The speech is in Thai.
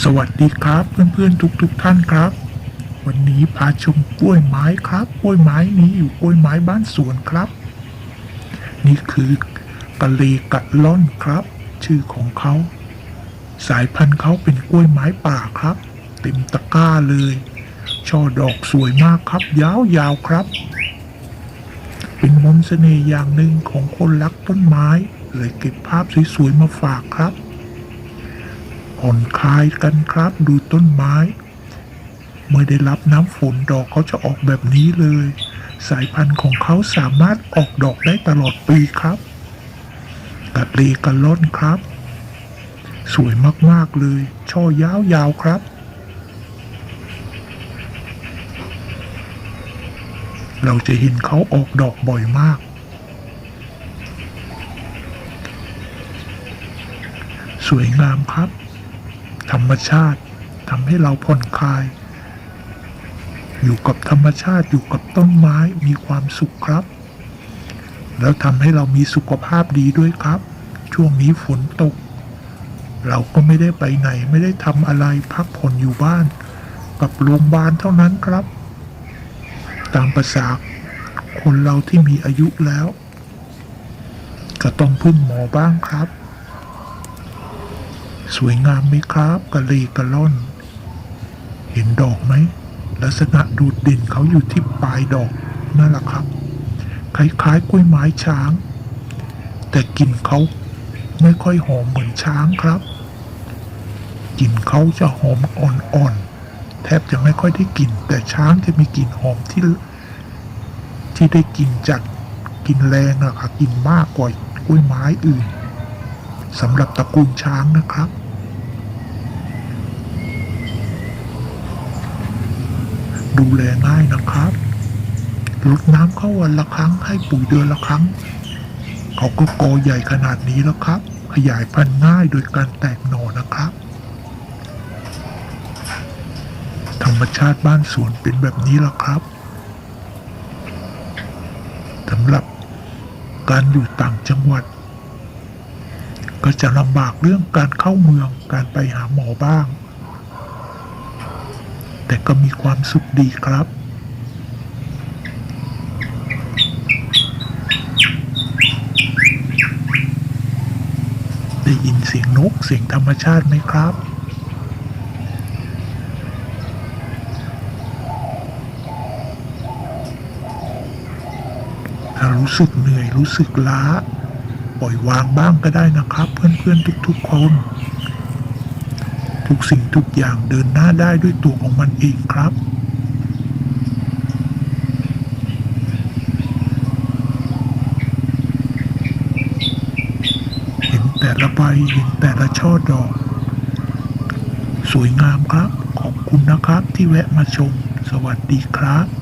สวัสดีครับเพื่อนๆทุกๆทท่านครับ วันนี้พาชมกล้วยไม้ครับกล้วยไม้นี้อยู่กล้วยไม้บ้านสวนครับ นี่คือกะเลกะล่อนครับ ชื่อของเขา สายพันธุ์เขาเป็นกล้วยไม้ป่าครับ เต็มตะกร้าเลย ช่อดอกสวยมากครับ ยาวๆครับ เป็นมนต์เสน่ห์อย่างหนึ่งของคนรักต้นไม้ เลยเก็บภาพสวยๆมาฝากครับ ผ่อนคลายกันครับ ดูต้นไม้ เมื่อได้รับน้ำฝนดอกเขาจะออกแบบนี้เลย สายพันธุ์ของเขาสามารถออกดอกได้ตลอดปีครับกัดเลกะล่อนครับ สวยมากๆเลย ช่อยาวๆครับ เราจะเห็นเขาออกดอกบ่อยมากสวยงามครับ ธรรมชาติทำให้เราผ่อนคลาย อยู่กับธรรมชาติอยู่กับต้นไม้มีความสุขครับ แล้วทำให้เรามีสุขภาพดีด้วยครับ ช่วงนี้ฝนตก เราก็ไม่ได้ไปไหนไม่ได้ทำอะไรพักผ่อนอยู่บ้าน กับโรงพยาบาลเท่านั้นครับ ตามประษาคนเราที่มีอายุแล้ว ก็ต้องพึ่งหมอบ้างครับ วยงามไหมครับกะเลกะล่อน เห็นดอกไหมลักษณะดูดเด่นเขาอยู่ที่ปลายดอกนั่นแหละครับ คล้ายๆกล้วยไม้ช้าง แต่กลิ่นเขาไม่ค่อยหอมเหมือนช้างครับกลิ่นเขาจะหอมอ่อนๆแทบจะไม่ค่อยได้กลิ่น แต่ช้างจะมีกลิ่นหอมที่ที่ได้กลิ่นจากกลิ่นแรงอะครับกลิ่นมากกว่ากล้วยไม้อื่นสำหรับตระกูลช้างนะครับ ดูแลง่ายนะครับรดน้ำเข้าวันละครั้งให้ปุ๋ยเดือนละครั้ง เขาก็โกใหญ่ขนาดนี้แล้วครับ ขยายพันธุ์ง่ายโดยการแตกหน่อนะครับ ธรรมชาติบ้านสวนเป็นแบบนี้แล้วครับสำหรับการอยู่ต่างจังหวัด ก็จะลำบากเรื่องการเข้าเมืองการไปหาหมอบ้าง แต่ก็มีความสุขดีครับได้ยินเสียงนกเสียงธรรมชาติไหมครับ ถ้ารู้สึกเหนื่อยรู้สึกล้า ปล่อยวางบ้างก็ได้นะครับ เพื่อนๆทุกๆคน ทุกสิ่งทุกอย่างเดินหน้าได้ด้วยตัวของมันเองครับเห็นแต่ละใบเห็นแต่ละช่อดอก สวยงามครับ ขอบคุณนะครับที่แวะมาชม สวัสดีครับ